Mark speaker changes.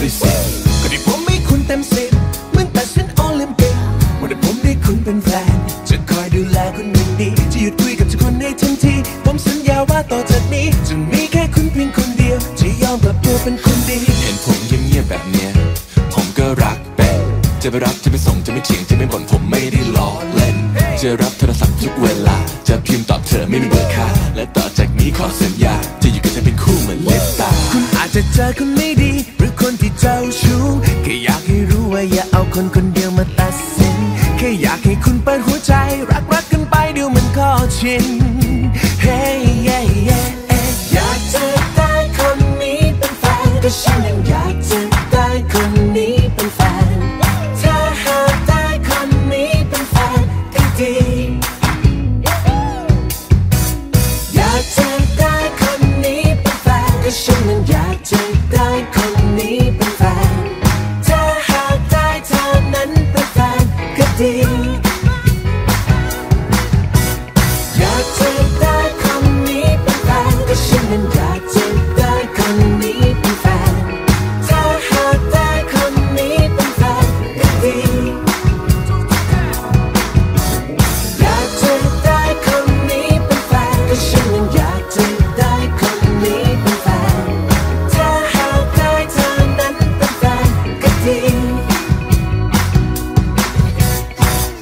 Speaker 1: ด้วยสิ
Speaker 2: ก็ได้ผมให้คุณเต็มสิบเหมือนแตัดเส้นโอลิมปิกว่าได้ผมได้คุณเป็นแฟน จะคอยดูแลคุณอย่างดี จะหยุดคุยกับทุกคนในทันที ผมสัญญาว่าต่อจากนี้ จะมีแค่คุณเพียงคนเดียว จะยอมกลับตัวเป็นคนดี
Speaker 1: เห็นผมเงียบๆแบบเนี้ย ผมก็รักเป็นจะไปรับจะไปส่งจะไม่เถียงจะไม่บ่นผมไม่ได้ล้อเล่น จะรับโทรศัพท์ทุกเวลา จะพิมพ์ตอบเธอไม่มีเบอร์ค่าและต่อจากนี้ขอสัญญา จะอยู่กับเธอเป็นคู่เหมือน
Speaker 2: จะเจอคนไม่ดี หรือคนที่เจ้าชู้แค่อยากให้รู้ว่าอย่าเอาคนคนเดียวมาตัดสินแค่อยากให้คุณเปิดหัวใจ รักรักกันไปเดี๋ยวมันก็ชิน Hey yeah yeah yeah อยากจะได้คนนี้เป็นแฟนก็ฉันยังอยากจะ นี้